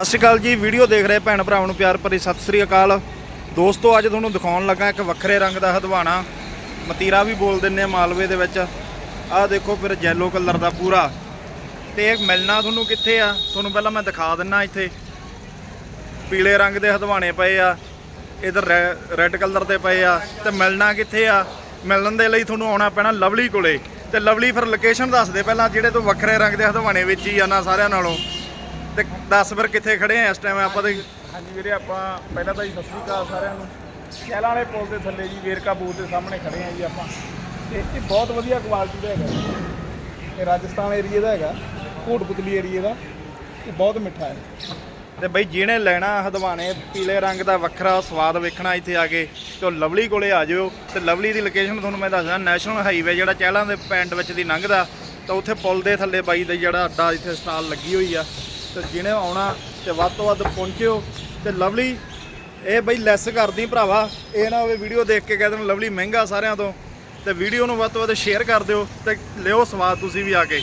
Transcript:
ਸਤਿ ਸ਼੍ਰੀ ਅਕਾਲ ਜੀ, ਵੀਡੀਓ ਦੇਖ ਰਹੇ ਭੈਣ ਭਰਾਵਾਂ ਨੂੰ ਪਿਆਰ ਭਰੀ ਸਤਿ ਸ਼੍ਰੀ ਅਕਾਲ। ਦੋਸਤੋ, ਅੱਜ ਤੁਹਾਨੂੰ ਦਿਖਾਉਣ ਲੱਗਾ ਇੱਕ ਵੱਖਰੇ ਰੰਗ ਦਾ ਹਦਵਾਣਾ। ਮਤੀਰਾ ਵੀ ਬੋਲ ਦਿੰਨੇ ਆ ਮਾਲਵੇ ਦੇ ਵਿੱਚ। ਆਹ ਦੇਖੋ ਫਿਰ ਜੈਲੋ ਕਲਰ ਦਾ ਪੂਰਾ। ਤੇ ਇਹ ਮਿਲਣਾ ਤੁਹਾਨੂੰ ਕਿੱਥੇ ਆ? ਤੁਹਾਨੂੰ ਪਹਿਲਾਂ ਮੈਂ ਦਿਖਾ ਦਿੰਨਾ ਇੱਥੇ। ਪੀਲੇ ਰੰਗ ਦੇ ਹਦਵਾਣੇ ਪਏ ਆ। ਇਧਰ ਰੈੱਡ ਕਲਰ ਦੇ ਪਏ ਆ। ਤੇ ਮਿਲਣਾ ਕਿੱਥੇ ਆ? ਮਿਲਣ ਦੇ ਲਈ ਤੁਹਾਨੂੰ ਆਉਣਾ ਪੈਣਾ ਲਵਲੀ ਕੋਲੇ। ਤੇ ਲਵਲੀ ਫਿਰ ਲੋਕੇਸ਼ਨ ਦੱਸ ਦੇ ਪਹਿਲਾਂ, ਜਿਹੜੇ ਤੋਂ ਵੱਖਰੇ ਰੰਗ ਦੇ ਹਦਵਾਣੇ ਵਿੱਚ ਹੀ ਆ ਨਾ ਸਾਰਿਆਂ ਨਾਲੋਂ। ਤੇ ਦੱਸ ਫਿਰ ਕਿੱਥੇ ਖੜੇ ਆ ਇਸ ਟਾਈਮ ਆਪਾਂ ਤੇ? ਹਾਂਜੀ ਵੀਰੇ ਆਪਾਂ ਪਹਿਲਾਂ ਤਾਂ ਜੀ ਸਤਿ ਸ੍ਰੀ ਅਕਾਲ ਸਾਰਿਆਂ ਨੂੰ। ਸ਼ੈਲਾਂ ਵਾਲੇ ਪੁਲ ਦੇ ਥੱਲੇ ਜੀ ਵੇਰਕਾ ਬੂਥ ਦੇ ਸਾਹਮਣੇ ਖੜੇ ਆ ਜੀ ਆਪਾਂ। ਤੇ ਇਹ ਬਹੁਤ ਵਧੀਆ ਕੁਆਲਿਟੀ ਦਾ ਹੈਗਾ। ਇਹ ਰਾਜਸਥਾਨ ਏਰੀਏ ਦਾ ਹੈਗਾ ਕੋਟਪੁਤਲੀ ਏਰੀਏ ਦਾ। ਇਹ ਬਹੁਤ ਮਿੱਠਾ ਹੈ। ਤੇ ਬਈ ਜਿਹਨੇ ਲੈਣਾ ਹਦਵਾਣੇ ਪੀਲੇ ਰੰਗ ਦਾ ਵੱਖਰਾ ਸਵਾਦ ਵੇਖਣਾ ਇੱਥੇ ਆ ਕੇ ਤੇ ਲਵਲੀ ਕੋਲੇ ਆ ਜਿਓ। ਤੇ ਲਵਲੀ ਦੀ ਲੋਕੇਸ਼ਨ ਤੁਹਾਨੂੰ ਮੈਂ ਦੱਸਦਾ ਨੈਸ਼ਨਲ ਹਾਈਵੇ ਜਿਹੜਾ ਚਹਿਲਾਂ ਦੇ ਪਿੰਡ ਵਿੱਚ ਦੀ ਲੰਘਦਾ ਤਾਂ ਉੱਥੇ ਪੁਲ ਦੇ ਥੱਲੇ ਬਾਈ ਦਾ ਜਿਹੜਾ ਅੱਡਾ ਇੱਥੇ ਸਟਾਲ ਲੱਗੀ ਹੋਈ ਆ। ਤੇ ਜਿਹਨੇ ਆਉਣਾ ਤੇ ਵੱਧ ਤੋਂ ਵੱਧ ਪਹੁੰਚਿਓ ਤੇ ਲਵਲੀ, ਇਹ ਬਈ ਲੈਸ ਕਰਦੀ ਭਰਾਵਾ। ਇਹ ਨਾ ਹੋਵੇ ਵੀਡੀਓ ਦੇਖ ਕੇ ਕਹਿ ਕਹਿੰਦੇ ਲਵਲੀ ਮਹਿੰਗਾ ਸਾਰਿਆਂ ਤੋਂ। ਤੇ ਵੀਡੀਓ ਨੂੰ ਵੱਧ ਤੋਂ ਵੱਧ ਸ਼ੇਅਰ ਕਰ ਦਿਓ ਤੇ ਲਿਓ ਸਵਾਦ ਤੁਸੀਂ ਵੀ ਆ ਕੇ।